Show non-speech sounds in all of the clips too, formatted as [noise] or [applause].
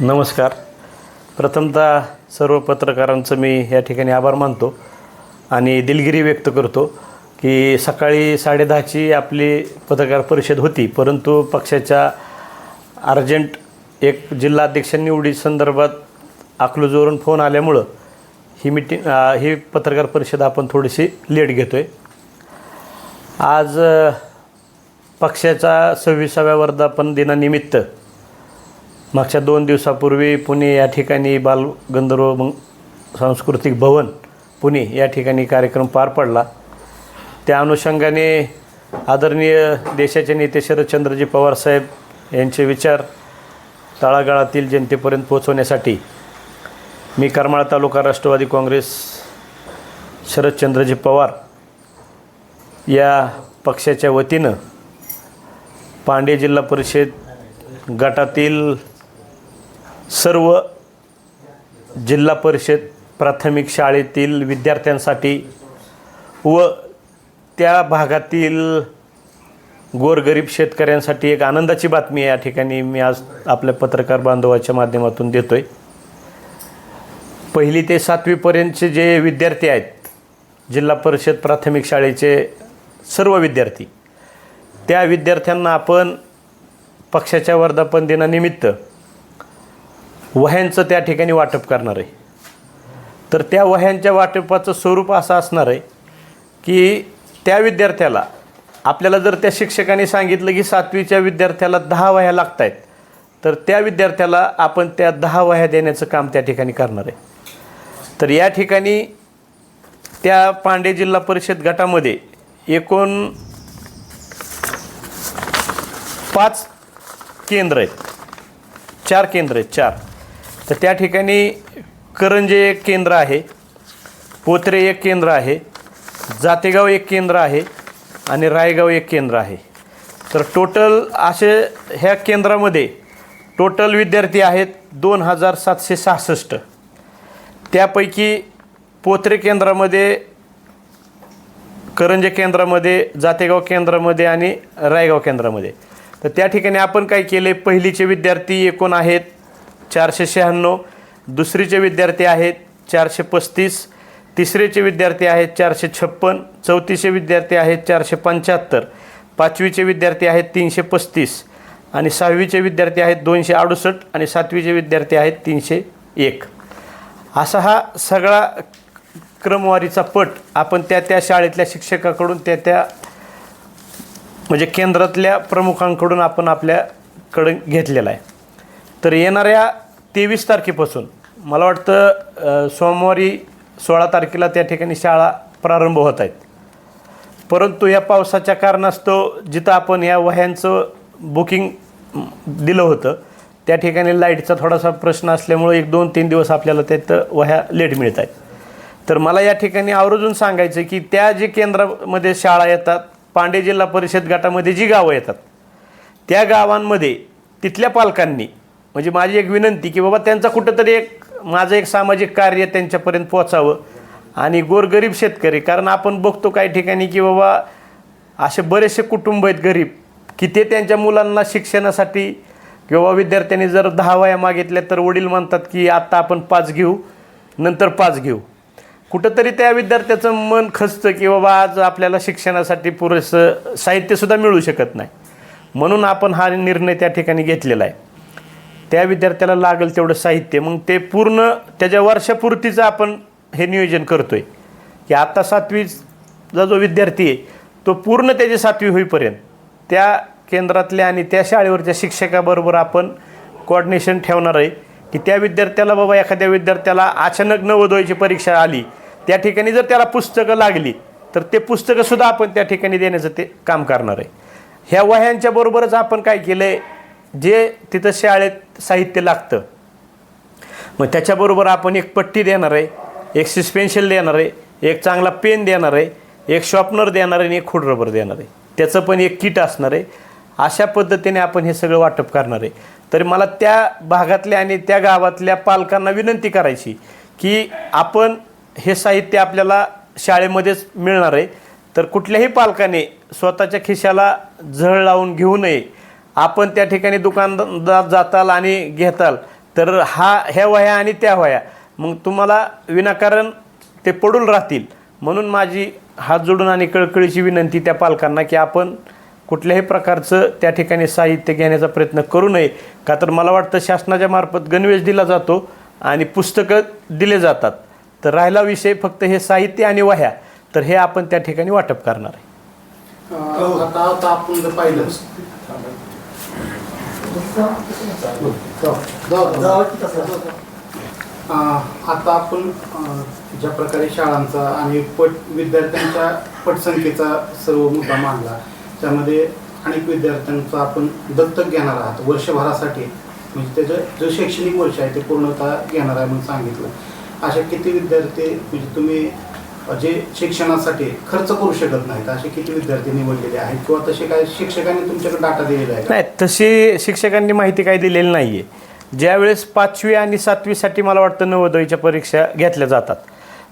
नमस्कार. प्रथमतः सर्व पत्रकारांचं मी या ठिकाणी आभार मानतो आणि दिलगिरी व्यक्त करतो की सकाळी साडेदहाची आपली पत्रकार परिषद होती परंतु पक्षाच्या अर्जंट एक जिल्हाध्यक्ष निवडी संदर्भात अकलूजवरून फोन आल्यामुळं ही मिटिंग ही पत्रकार परिषद आपण थोडीशी लेट घेतो आहे आज पक्षाच्या पक्षाचा सव्वीसाव्या वर्धापन दिनानिमित्त मागच्या दोन दिवसापूर्वी पुणे या ठिकाणी बालगंधर्व सांस्कृतिक भवन पुणे या ठिकाणी कार्यक्रम पार पडला. त्या अनुषंगाने आदरणीय देशाचे नेते शरदचंद्रजी पवारसाहेब यांचे विचार तळागाळातील जनतेपर्यंत पोहोचवण्यासाठी मी करमाळा तालुका राष्ट्रवादी काँग्रेस शरदचंद्रजी पवार या पक्षाच्या वतीनं पांडे जिल्हा परिषद गटातील सर्व जिल्हा परिषद प्राथमिक शाळेतील विद्यार्थ्यांसाठी व त्या भागातील गोरगरीब शेतकऱ्यांसाठी एक आनंदाची बातमी या ठिकाणी मी आज आपल्या पत्रकार बांधवाच्या माध्यमातून देतो आहे पहिली ते सातवीपर्यंतचे जे विद्यार्थी आहेत जिल्हा परिषद प्राथमिक शाळेचे सर्व विद्यार्थी त्या विद्यार्थ्यांना आपण पक्षाच्या वर्धापन दिनानिमित्त वह्यांचं त्या ठिकाणी वाटप करणार आहे. तर त्या वह्यांच्या वाटपाचं स्वरूप असं असणार आहे की त्या विद्यार्थ्याला आपल्याला जर त्या शिक्षकाने सांगितलं की सातवीच्या विद्यार्थ्याला दहा वह्या लागत आहेत तर त्या विद्यार्थ्याला आपण त्या दहा वह्या देण्याचं काम त्या ठिकाणी करणार आहे. तर या ठिकाणी त्या पांडे जिल्हा परिषद गटामध्ये एकूण पाच केंद्र आहेत. चार केंद्र आहेत चार. तर त्या ठिकाणी करंजे एक केंद्र आहे पोत्रे एक केंद्र आहे जातेगाव एक केंद्र आहे आणि रायगाव एक केंद्र आहे. तर टोटल असे ह्या केंद्रामध्ये टोटल विद्यार्थी आहेत दोन हजार सातशे सहासष्ट. त्यापैकी पोत्रे केंद्रामध्ये करंजे केंद्रामध्ये जातेगाव केंद्रामध्ये आणि रायगाव केंद्रामध्ये. तर त्या ठिकाणी आपण काय केले? पहिलीचे विद्यार्थी एकूण आहेत चारशे शहाण्णव दुसरीचे विद्यार्थी आहेत चारशे पस्तीस तिसरीचे विद्यार्थी आहेत चारशे छप्पन चौथीचे विद्यार्थी आहेत चारशे पंच्याहत्तर पाचवीचे विद्यार्थी आहेत तीनशे पस्तीस आणि सहावीचे विद्यार्थी आहेत दोनशे अडुसष्ट आणि सातवीचे विद्यार्थी आहेत तीनशे एक. असा हा सगळा क्रमवारीचा पट आपण त्या त्या शाळेतल्या शिक्षकाकडून त्या त्या म्हणजे केंद्रातल्या प्रमुखांकडून आपण आपल्याकडं घेतलेला आहे. तर येणाऱ्या तेवीस तारखेपासून मला वाटतं सोमवारी सोळा तारखेला त्या ठिकाणी शाळा प्रारंभ होत आहेत. परंतु या पावसाच्या कारणास्तव जिथं आपण या वह्यांचं बुकिंग दिलं होतं त्या ठिकाणी लाईटचा थोडासा प्रश्न असल्यामुळे एक दोन तीन दिवस आपल्याला त्यात वह्या लेट मिळत आहेत. तर मला या ठिकाणी आवर्जून सांगायचं की त्या जे केंद्रामध्ये शाळा येतात पांडे जिल्हा परिषद गटामध्ये जी गावं येतात त्या गावांमध्ये तिथल्या पालकांनी म्हणजे माझी एक विनंती की बाबा त्यांचा कुठंतरी एक माझं एक सामाजिक कार्य त्यांच्यापर्यंत पोचावं आणि गोरगरीब शेतकरी कारण आपण बघतो काही ठिकाणी की बाबा असे बरेचसे कुटुंब आहेत गरीब की ते त्यांच्या मुलांना शिक्षणासाठी किंवा विद्यार्थ्यांनी जर दहा वया मागितल्या तर वडील म्हणतात की आत्ता आपण पाच घेऊ नंतर पाच घेऊ. कुठंतरी त्या विद्यार्थ्याचं मन खचतं की बाबा आज आपल्याला शिक्षणासाठी पुरेसं साहित्यसुद्धा मिळू शकत नाही. म्हणून आपण हा निर्णय त्या ठिकाणी घेतलेला आहे. त्या विद्यार्थ्याला लागेल तेवढं साहित्य. मग ते पूर्ण त्याच्या वर्षपूर्तीचं आपण हे नियोजन करतो आहे की आता सातवीचा जो विद्यार्थी आहे तो पूर्ण त्याची सातवी होईपर्यंत त्या केंद्रातल्या आणि त्या शाळेवरच्या शिक्षकाबरोबर आपण कोऑर्डिनेशन ठेवणार आहे. की त्या विद्यार्थ्याला बाबा एखाद्या विद्यार्थ्याला अचानक नवोदयाची परीक्षा आली त्या ठिकाणी जर त्याला पुस्तकं लागली तर ते पुस्तकंसुद्धा आपण त्या ठिकाणी देण्याचं ते काम करणार आहे. ह्या वह्यांच्या बरोबरच आपण काय केलं आहे जे तिथं शाळेत साहित्य लागतं. मग त्याच्याबरोबर आपण एक पट्टी देणार आहे एक सस्पेन्शन देणार आहे एक चांगला पेन देणार आहे एक शॉपनर देणार आहे आणि एक खोड रबर देणार आहे. त्याचं पण एक किट असणार आहे. अशा पद्धतीने आपण हे सगळं वाटप करणार आहे. तर मला त्या भागातल्या आणि त्या गावातल्या पालकांना विनंती करायची की आपण हे साहित्य आपल्याला शाळेमध्येच मिळणार आहे. तर कुठल्याही पालकाने स्वतःच्या खिशाला झळ लावून घेऊ नये. आपण त्या ठिकाणी दुकानदार जाताल आणि घेताल. तर हा ह्या वह्या आणि त्या वह्या. मग तुम्हाला विनाकारण ते पडून राहतील. म्हणून माझी हात जोडून आणि कळकळीची विनंती त्या पालकांना की आपण कुठल्याही प्रकारचं त्या ठिकाणी साहित्य घेण्याचा प्रयत्न करू नये. का तर मला वाटतं शासनाच्या मार्फत गणवेश दिला जातो आणि पुस्तकं दिले जातात. तर राहिला विषय फक्त हे साहित्य आणि वह्या. तर हे आपण त्या ठिकाणी वाटप करणार आहे. पाहिलं आता आपण आता आपण ज्या प्रकारे शाळांचा आणि पट विद्यार्थ्यांच्या पटसंख्येचा सर्व मुद्दा मांडला त्यामध्ये अनेक विद्यार्थ्यांचा आपण दत्तक घेणार आहात वर्षभरासाठी. म्हणजे त्याचं जे शैक्षणिक वर्ष आहे ते पूर्णतः घेणार आहे म्हणून सांगितलं. अशा किती विद्यार्थी म्हणजे तुम्ही जे शिक्षणासाठी खर्च करू शकत नाहीत असे किती विद्यार्थी निवडलेले आहेत किंवा तसे काय शिक्षकांनी तुमच्याकडे डाटा दिलेला आहे नाही तशी शिक्षकांनी माहिती काही दिलेली नाही आहे ज्यावेळेस पाचवी आणि सातवीसाठी मला वाटतं नवोदयच्या परीक्षा घेतल्या जातात.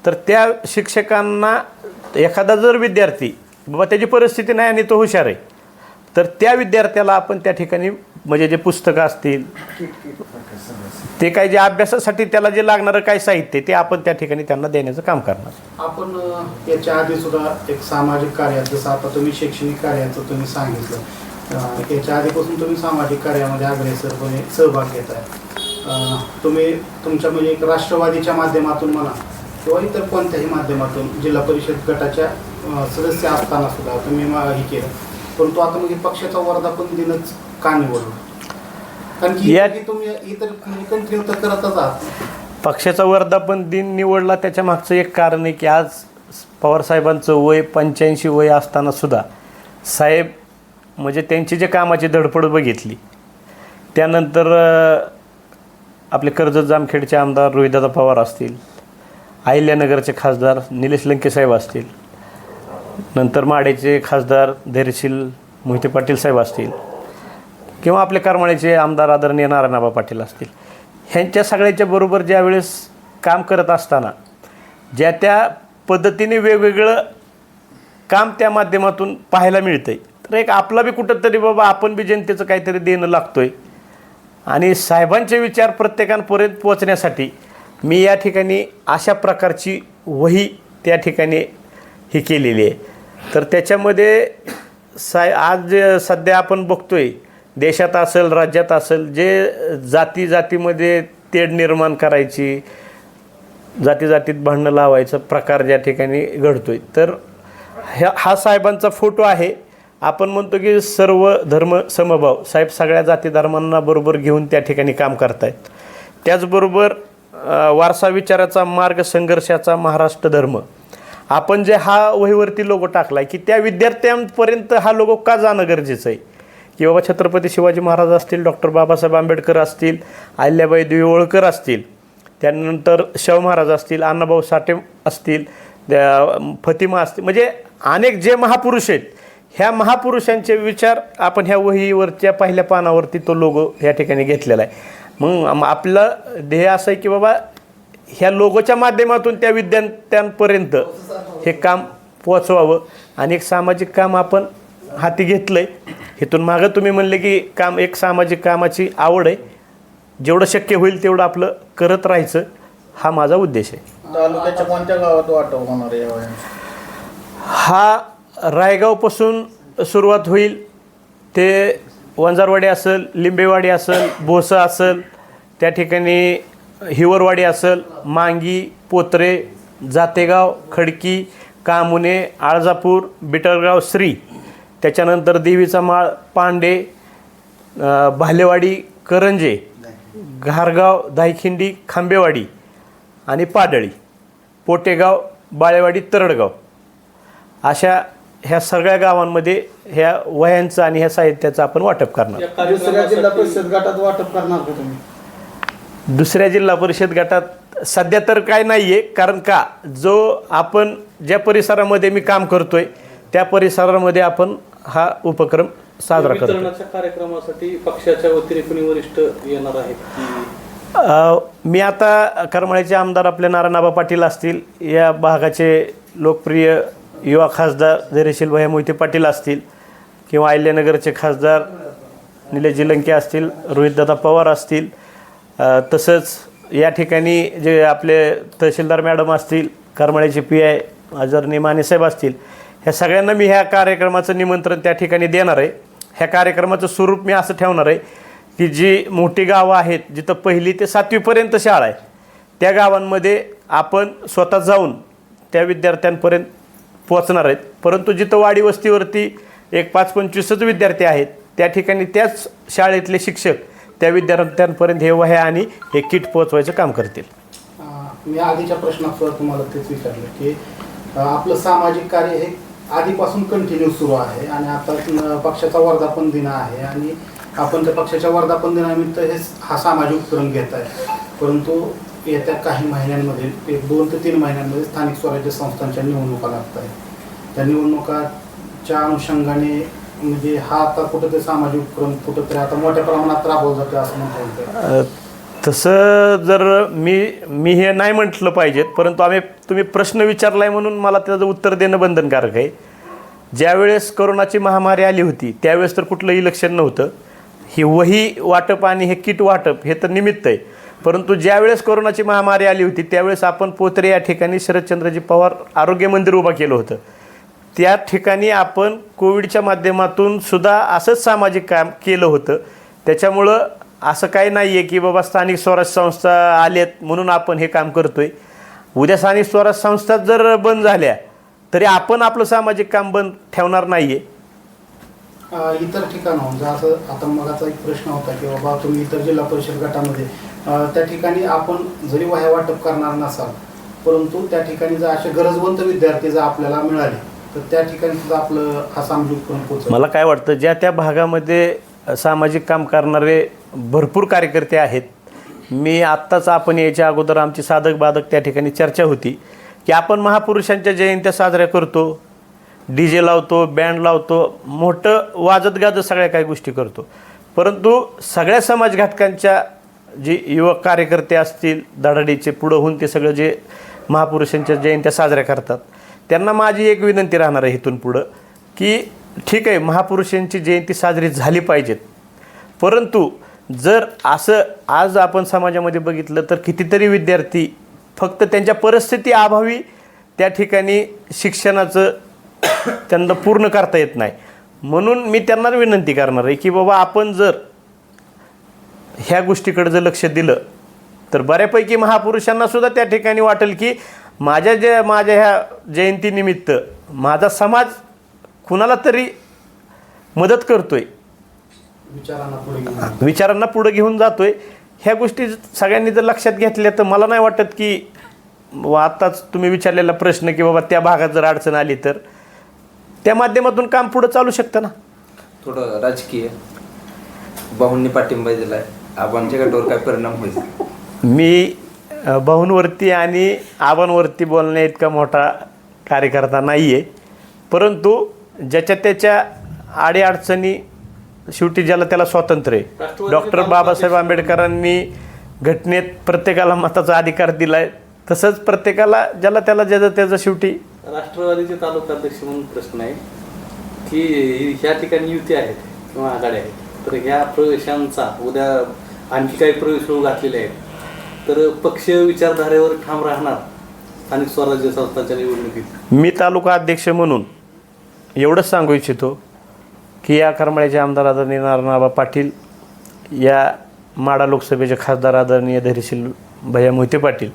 तर त्या शिक्षकांना एखादा जर विद्यार्थी बाबा त्याची परिस्थिती नाही आणि तो हुशार आहे. तर त्या विद्यार्थ्याला आपण त्या ठिकाणी म्हणजे जे पुस्तकं असतील ते काही जे अभ्यासासाठी त्याला जे लागणारं काय साहित्य ते आपण त्या ठिकाणी त्यांना देण्याचं काम करणार. आपण याच्या आधी सुद्धा एक सामाजिक कार्याचं जसं आता तुम्ही शैक्षणिक कार्याचं तुम्ही सांगितलं याच्या आधीपासून तुम्ही सामाजिक कार्यामध्ये अग्रेसरपणे सहभाग घेत आहे. तुम्ही तुमच्या म्हणजे एक राष्ट्रवादीच्या माध्यमातून म्हणा किंवा इतर कोणत्याही माध्यमातून जिल्हा परिषद गटाच्या सदस्य असताना सुद्धा तुम्ही मा- हे केलं. परंतु आता म्हणजे पक्षाचा वर्धापन दिनच का निवडलं? कारण की या- तुम्ही इतर कंटिन्यू तर करतच आहात. पक्षाचा वर्धापन दिन निवडला त्याच्या मागचं एक कारण आहे की आज पवारसाहेबांचं वय पंच्याऐंशी वय असताना सुद्धा साहेब म्हणजे त्यांची जे कामाची धडपड बघितली. त्यानंतर अं, आपले कर्जत जामखेडचे आमदार रोहिदादा पवार असतील अहिल्यानगरचे खासदार निलेश लंके साहेब असतील नंतर माडेचे खासदार धैर्यशील मोहिते पाटील साहेब असतील किंवा आपले करमाळ्याचे आमदार आदरणीय नारायणबा पाटील असतील ह्यांच्या सगळ्याच्या बरोबर ज्यावेळेस काम करत असताना ज्या त्या पद्धतीने वेगवेगळं काम त्या माध्यमातून पाहायला मिळतं आहे तर एक आपला बी कुठंतरी बाबा आपण बी जनतेचं काहीतरी देणं लागतो आहे आणि साहेबांचे विचार प्रत्येकांपर्यंत पोचण्यासाठी मी या ठिकाणी अशा प्रकारची वही त्या ठिकाणी ही केलेली आहे. तर त्याच्यामध्ये साय आज जे सध्या आपण बघतोय देशात असेल राज्यात असेल जे जाती जातीमध्ये तेढ निर्माण करायची जाती जातीत भांडणं लावायचं प्रकार ज्या ठिकाणी घडतोय. तर ह्या हा साहेबांचा फोटो आहे. आपण म्हणतो की सर्व धर्म समभाव साहेब सगळ्या जाती धर्मांना बरोबर घेऊन त्या ठिकाणी काम करतायत. त्याचबरोबर वारसा विचाराचा मार्ग संघर्षाचा महाराष्ट्र धर्म. आपण जे हा वहीवरती लोगो टाकला की त्या विद्यार्थ्यांपर्यंत हा लोगो का जाणं गरजेचं आहे? की बाबा छत्रपती शिवाजी महाराज असतील डॉक्टर बाबासाहेब आंबेडकर असतील अहिल्याबाई देवी असतील त्यानंतर शाहू महाराज असतील अण्णाभाऊ साठे असतील फतिमा असतील म्हणजे अनेक जे महापुरुष आहेत ह्या महापुरुषांचे विचार आपण ह्या वहीवरच्या पहिल्या पानावरती तो लोगो या ठिकाणी घेतलेला आहे. मग आपलं ध्येय असं आहे की बाबा ह्या लोगोच्या माध्यमातून त्या विद्यार्थ्यांपर्यंत हे काम पोचवावं आणि एक सामाजिक काम आपण हाती घेतलं आहे इथून मागं तुम्ही म्हणले की काम एक सामाजिक कामाची आवड आहे. जेवढं शक्य होईल तेवढं आपलं करत राहायचं हा माझा उद्देश आहे. तालुक्याच्या कोणत्या गावात वाटप होणार आहे? हा रायगावपासून सुरुवात होईल. ते वंजारवाडी असेल लिंबेवाडी असेल भोसं असेल त्या ठिकाणी हिवरवाडी असेल मांगी पोत्रे जातेगाव खडकी कामुने आळजापूर बिटरगाव श्री. त्याच्यानंतर देवीचा माळ पांडे भालेवाडी करंजे घारगाव दायखिंडी खांबेवाडी आणि पाडळी पोटेगाव बाळेवाडी तरडगाव. अशा ह्या सगळ्या गावांमध्ये ह्या वह्यांचं आणि ह्या साहित्याचं आपण वाटप करणार. दुसऱ्या जिल्हा परिषद गटात वाटप करणार दुसऱ्या जिल्हा परिषद गटात सध्या तर काय नाही आहे कारण का? जो आपण ज्या परिसरामध्ये मी काम करतोय त्या परिसरामध्ये आपण हा उपक्रम साजरा करतो कार्यक्रमासाठी पक्षाच्या वतीने कोणी वरिष्ठ येणार आहेत मी आता करमाळ्याचे आमदार आपले नारायणआबा पाटील असतील या भागाचे लोकप्रिय युवा खासदार धैर्यशील भैया मोहिते पाटील असतील किंवा अहिल्यानगरचे खासदार निलेश जिलंके असतील रोहितदादा पवार असतील तसंच या ठिकाणी जे आपले तहसीलदार मॅडम असतील करमाळ्याचे पी आय आदरणीय मानेसाहेब असतील ह्या सगळ्यांना मी ह्या कार्यक्रमाचं निमंत्रण त्या ठिकाणी देणार आहे. ह्या कार्यक्रमाचं स्वरूप मी असं ठेवणार आहे की जी मोठी गावं आहेत जिथं पहिली ते सातवीपर्यंत शाळा आहे त्या गावांमध्ये आपण स्वतः जाऊन त्या विद्यार्थ्यांपर्यंत पोचणार आहेत. परंतु जिथं वाडी वस्तीवरती एक पाच पंचवीसच विद्यार्थी आहेत त्या ठिकाणी त्याच शाळेतले शिक्षक त्या विद्यार्थ्यांपर्यंत हे वह्या आणि हे किट पोहोचवायचं काम करतील. मी आधीच्या प्रश्नात तुम्हाला तेच विचारलं की आपलं सामाजिक कार्य हे आधीपासून कंटिन्यू सुरू आहे आणि आता पक्षाचा वर्धापन दिन आहे आणि आपण त्या पक्षाच्या वर्धापन दिनानिमित्त हे हा सामाजिक उपक्रम घेत आहे. परंतु येत्या काही महिन्यांमध्ये एक दोन ते तीन महिन्यांमध्ये स्थानिक स्वराज्य संस्थांच्या निवडणुका लागत आहेत. त्या निवडणुकाच्या अनुषंगाने म्हणजे हा आता कुठंतरी सामाजिक उपक्रम कुठंतरी आता मोठ्या प्रमाणात राबवला जातो असं म्हणता येईल अ, तसं जर मी मी हे नाही म्हटलं पाहिजेत परंतु आम्ही तुम्ही प्रश्न विचारलाय म्हणून मला त्याचं उत्तर देणं बंधनकारक आहे. ज्यावेळेस कोरोनाची महामारी आली होती त्यावेळेस तर कुठलं इलेक्शन नव्हतं. ही वही वाटप आणि हे किट वाटप हे तर निमित्त आहे. परंतु ज्यावेळेस कोरोनाची महामारी आली होती त्यावेळेस आपण पोत्रे या ठिकाणी शरदचंद्रजी पवार आरोग्य मंदिर उभा केलं होतं. त्या ठिकाणी आपण कोविडच्या माध्यमातून सुद्धा असंच सामाजिक काम केलं होतं. त्याच्यामुळं असं काही नाही आहे की बाबा स्थानिक स्वराज्य संस्था आलेत म्हणून आपण हे काम करतो आहे उद्या स्थानिक स्वराज्य संस्था जर बंद झाल्या तरी आपण आपलं सामाजिक काम बंद ठेवणार नाही आहे इतर ठिकाणाहून असं आता मगाचा एक प्रश्न होता की बाबा तुम्ही इतर जिल्हा परिषद गटामध्ये त्या ठिकाणी आपण जरी वाटप करणार नसाल परंतु त्या ठिकाणी जर असे गरजवंत विद्यार्थी जर आपल्याला मिळाले तर त्या ठिकाणी सुद्धा आपलं हा सामाजिक मला काय वाटतं ज्या त्या भागामध्ये सामाजिक काम करणारे भरपूर कार्यकर्ते आहेत मी आत्ताच आपण याच्या अगोदर आमची साधक बाधक त्या ठिकाणी चर्चा होती की आपण महापुरुषांच्या जयंत्या साजऱ्या करतो डी जे लावतो बँड लावतो मोठं वाजत गाजत सगळ्या काही गोष्टी करतो. परंतु सगळ्या समाज घटकांच्या जे युवक कार्यकर्ते असतील धडाडीचे पुढं होऊन ते सगळं जे महापुरुषांच्या जयंत्या साजऱ्या करतात त्यांना माझी एक विनंती राहणार आहे इथून पुढं की ठीक आहे महापुरुषांची जयंती साजरी झाली पाहिजेत. परंतु जर असं आज आपण समाजामध्ये बघितलं तर कितीतरी विद्यार्थी फक्त त्यांच्या परिस्थिती अभावी त्या ठिकाणी शिक्षणाचं [coughs] त्यांना पूर्ण करता येत नाही. म्हणून मी त्यांना विनंती करणार आहे की बाबा आपण जर ह्या गोष्टीकडे जर लक्ष दिलं तर बऱ्यापैकी महापुरुषांना सुद्धा त्या ठिकाणी वाटेल की माझ्या ज्या माझ्या ह्या जयंतीनिमित्त माझा समाज कुणाला तरी मदत करतोय विचारांना पुढे घेऊन विचारांना पुढं घेऊन जातोय ह्या गोष्टी सगळ्यांनी जर लक्षात घेतल्या तर मला नाही वाटत की व आत्ताच तुम्ही विचारलेला प्रश्न की बाबा त्या भागात जर अडचण आली तर त्या माध्यमातून काम पुढं चालू शकतं ना. थोडं राजकीय. भाऊंनी पाठिंबा दिलाय. आबांच्या गटावर काय परिणाम होईल? मी भाऊंवरती आणि आबांवरती बोलण्या इतका मोठा कार्यकर्ता नाही आहे परंतु ज्याच्या त्याच्या अडीअडचणी शेवटी ज्याला त्याला स्वातंत्र्य आहे. डॉक्टर बाबासाहेब आंबेडकरांनी घटनेत प्रत्येकाला मताचा अधिकार दिला आहे तसंच प्रत्येकाला ज्याला त्याला ज्याचं त्याचं शेवटी राष्ट्रवादीचे तालुका अध्यक्ष म्हणून प्रश्न आहे की ह्या ठिकाणी युती आहेत किंवा आघाड्या आहेत. तर ह्या प्रवेशांचा उद्या आणखी काही प्रवेश होऊ घातलेले आहेत. तर पक्ष विचारधारेवर ठाम राहणार स्थानिक स्वराज्य संस्थांच्या निवडणुकीत. मी तालुका अध्यक्ष म्हणून एवढंच सांगू इच्छितो की या करमाळ्याचे आमदार आदरणीय नारायणबाबा पाटील या माडा लोकसभेचे खासदार आदरणीय धैर्यशील भैया मोहिते पाटील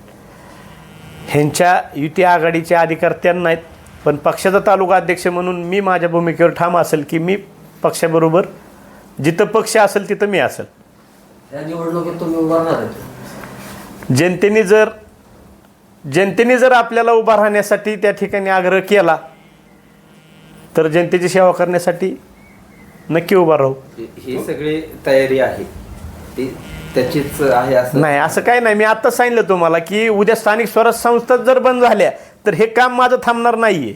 ह्यांच्या युती आघाडीचे अधिकार त्यांना आहेत. पण पक्षाचा तालुका अध्यक्ष म्हणून मी माझ्या भूमिकेवर ठाम असेल की मी पक्षाबरोबर जिथं पक्ष असेल तिथं मी असेल. या निवडणुकीत तुम्ही उभारणार आहे जनतेने जर जनतेने जर आपल्याला उभा राहण्यासाठी त्या ठिकाणी आग्रह केला तर जनतेची सेवा करण्यासाठी नक्की उभा राहू. ही- सगळी तयारी आहे. ती त्याचीच आहे असं? नाही असं काही नाही. मी आत्ताच सांगितलं तुम्हाला की उद्या स्थानिक स्वराज्य संस्था जर बंद झाल्या तर हे काम माझं थांबणार नाही आहे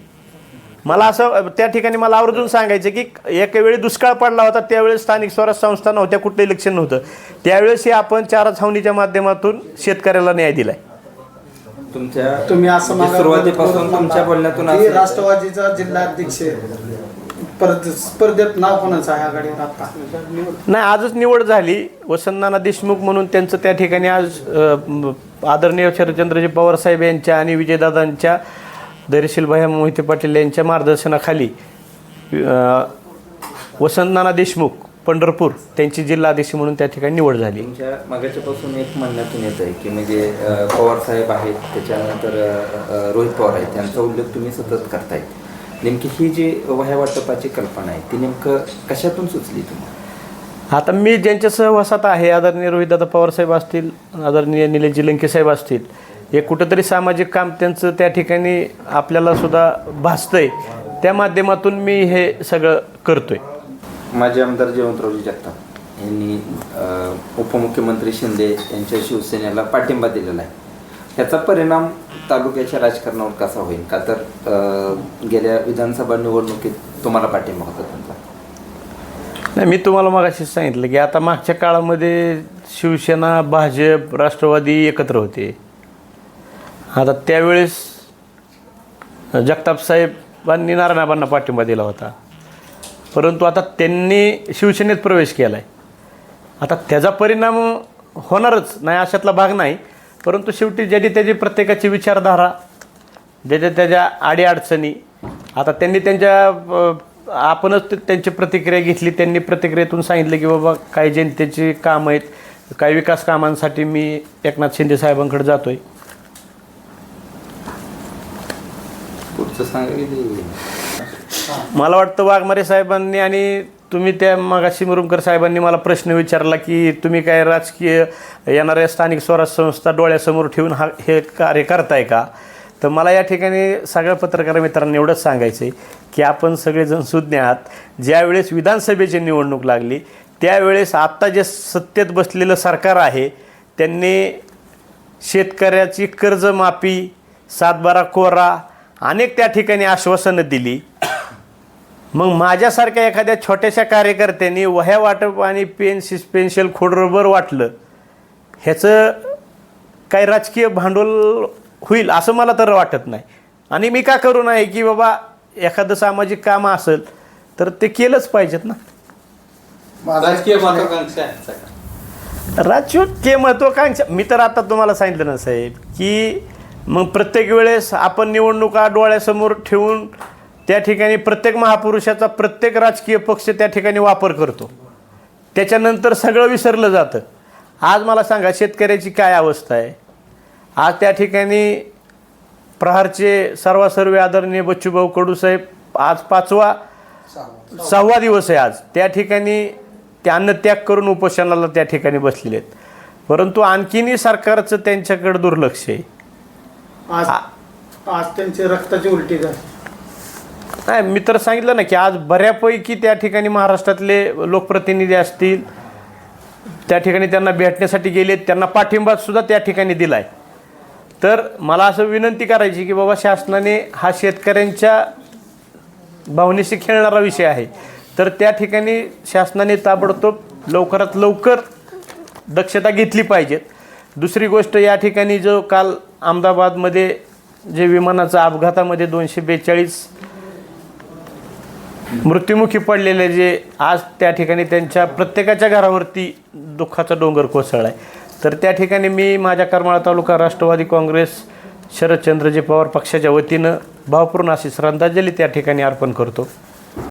मला असं त्या ठिकाणी मला आवर्जून सांगायचं की एका वेळी दुष्काळ पडला होता त्यावेळेस स्थानिक स्वराज्य संस्था नव्हत्या कुठलं इलेक्शन नव्हतं. त्यावेळेस हे आपण चारा छावणीच्या माध्यमातून शेतकऱ्याला न्याय दिलाय. तुमच्या तुम्ही असं म्हणजे मला सुरुवातीपासून तुमच्या बोलण्यातून की असं- राष्ट्रवादीचा जिल्हाध्यक्ष परत स्पर्धेत नाव कोणाचं आहे आघाडीवर आता? नाही आजच निवड झाली. वसंतनाना देशमुख म्हणून त्यांचं त्या ठिकाणी आज अ, म, आदरणीय शरदचंद्रजी पवार साहेब यांच्या आणि विजयदादांच्या धैर्यशील भैया मोहिते पाटील यांच्या मार्गदर्शनाखाली अ, वसंतनाना देशमुख पंढरपूर त्यांची जिल्हाध्यक्ष म्हणून त्या ठिकाणी निवड झाली. तुमच्या मागाच्यापासून एक म्हणण्यातून येत आहे की म्हणजे पवार साहेब आहेत त्याच्यानंतर रोहित पवार आहेत त्यांचा उल्लेख तुम्ही सतत करताय. नेमकी ही जी वह्या वाटपाची कल्पना आहे ती नेमकं कशातून सुचली तुम्हाला? आता मी ज्यांच्या सहवासात आहे आदरणीय रोहितदादा पवार साहेब असतील आदरणीय निलेशजी लंके साहेब असतील हे कुठंतरी सामाजिक काम त्यांचं त्या ठिकाणी आपल्याला सुद्धा भासतंय. त्या माध्यमातून मी हे सगळं करतोय. माजी आमदार जयवंतरावजी जगताप यांनी अं, उपमुख्यमंत्री शिंदे यांच्या शिवसेनेला पाठिंबा दिलेला आहे. ह्याचा परिणाम तालुक्याच्या राजकारणावर कसा होईल? का तर अं, गेल्या विधानसभा निवडणुकीत तुम्हाला पाठिंबा होता त्यांचा? नाही मी तुम्हाला मगाशीच सांगितलं की आता मागच्या काळामध्ये शिवसेना भाजप राष्ट्रवादी एकत्र होते. आता त्यावेळेस जगताप साहेबांनी नारायणाबांना पाठिंबा दिला होता. परंतु आता त्यांनी शिवसेनेत प्रवेश केला आहे आता त्याचा परिणाम होणारच नाही अशातला भाग नाही. परंतु शेवटी ज्याची त्याची प्रत्येकाची विचारधारा ज्याच्या त्याच्या आडीअडचणी आता त्यांनी त्यांच्या आपणच ते- त्यांची प्रतिक्रिया घेतली त्यांनी प्रतिक्रियेतून सांगितलं की बाबा काही जनतेची कामं आहेत काही विकास कामांसाठी मी एकनाथ शिंदे साहेबांकडे आहे पुढचं सांगा मला वाटतं वाघमारे साहेबांनी आणि तुम्ही त्या मागाशी मुरुमकर साहेबांनी मला प्रश्न विचारला की तुम्ही काय राजकीय येणाऱ्या स्थानिक स्वराज्य संस्था डोळ्यासमोर ठेवून हा हे कार्य करताय का? तर मला या ठिकाणी सगळ्या पत्रकार मित्रांना एवढंच सांगायचं आहे की आपण सगळेजण सुज्ञ आहात. ज्यावेळेस विधानसभेची निवडणूक लागली त्यावेळेस आत्ता जे सत्तेत बसलेलं सरकार आहे त्यांनी शेतकऱ्याची कर्जमाफी सातबारा कोरा अनेक त्या ठिकाणी आश्वासनं दिली. मग माझ्यासारख्या एखाद्या छोट्याशा कार्यकर्त्यांनी वह्या वाटप आणि पेन पेन्शिल खोडरबर वाटलं. ह्याचं काही राजकीय भांडवल होईल असं मला तर वाटत नाही. आणि मी का करू नये की बाबा एखादं सामाजिक काम असेल तर ते केलंच पाहिजेत ना. राजकीय महत्वाकांक्षा राजकीय महत्वाकांक्षा मी तर आता तुम्हाला सांगितलं ना साहेब की मग प्रत्येक वेळेस आपण निवडणुका डोळ्यासमोर ठेवून त्या ठिकाणी प्रत्येक महापुरुषाचा प्रत्येक राजकीय पक्ष त्या ठिकाणी वापर करतो. त्याच्यानंतर सगळं विसरलं जातं. आज मला सांगा शेतकऱ्याची काय अवस्था आहे? आज त्या ठिकाणी प्रहारचे सर्वासर्वे आदरणीय बच्चूभाऊ कडूसाहेब आज पाचवा सहावा दिवस आहे आज. त्या ठिकाणी ते अन्नत्याग करून उपोषणाला त्या ठिकाणी बसलेले आहेत. परंतु आणखीनही सरकारचं त्यांच्याकडे दुर्लक्ष आहे. आज आज त्यांची रक्ताची उलटी झाली. नाही मी तर सांगितलं ना की आज बऱ्यापैकी त्या ठिकाणी महाराष्ट्रातले लोकप्रतिनिधी असतील. त्या ठिकाणी त्यांना भेटण्यासाठी गेलेत त्यांना पाठिंबा सुद्धा त्या ठिकाणी दिला आहे तर मला असं विनंती करायची की बाबा शासनाने हा शेतकऱ्यांच्या भावनेशी खेळणारा विषय आहे. तर त्या ठिकाणी शासनाने ताबडतोब लवकरात लवकर दक्षता घेतली पाहिजेत. दुसरी गोष्ट या ठिकाणी जो काल अहमदाबादमध्ये जे विमानाचा अपघातामध्ये दोनशे बेचाळीस मृत्युमुखी पडलेले जे आज त्या ठिकाणी त्यांच्या प्रत्येकाच्या घरावरती दुःखाचा डोंगर कोसळला आहे तर त्या ठिकाणी मी माझ्या करमाळा तालुका राष्ट्रवादी काँग्रेस शरदचंद्रजी पवार पक्षाच्या वतीनं भावपूर्ण अशी श्रद्धांजली त्या ठिकाणी अर्पण करतो.